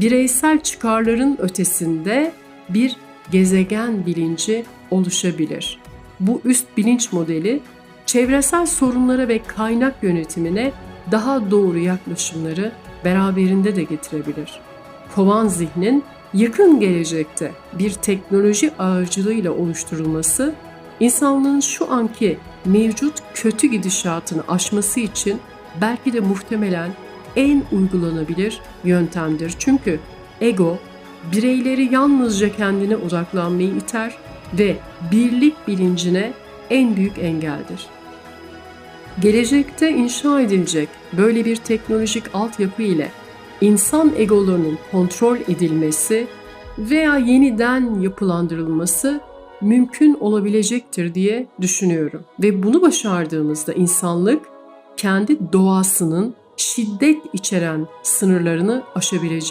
bireysel çıkarların ötesinde bir gezegen bilinci oluşabilir. Bu üst bilinç modeli çevresel sorunlara ve kaynak yönetimine daha doğru yaklaşımları beraberinde de getirebilir. Kovan zihnin yakın gelecekte bir teknoloji ağacılığıyla oluşturulması insanlığın şu anki mevcut kötü gidişatını aşması için belki de muhtemelen en uygulanabilir yöntemdir. Çünkü ego bireyleri yalnızca kendine odaklanmayı iter ve birlik bilincine en büyük engeldir. Gelecekte inşa edilecek böyle bir teknolojik altyapı ile insan egolarının kontrol edilmesi veya yeniden yapılandırılması mümkün olabilecektir diye düşünüyorum. Ve bunu başardığımızda insanlık kendi doğasının şiddet içeren sınırlarını aşabilecek.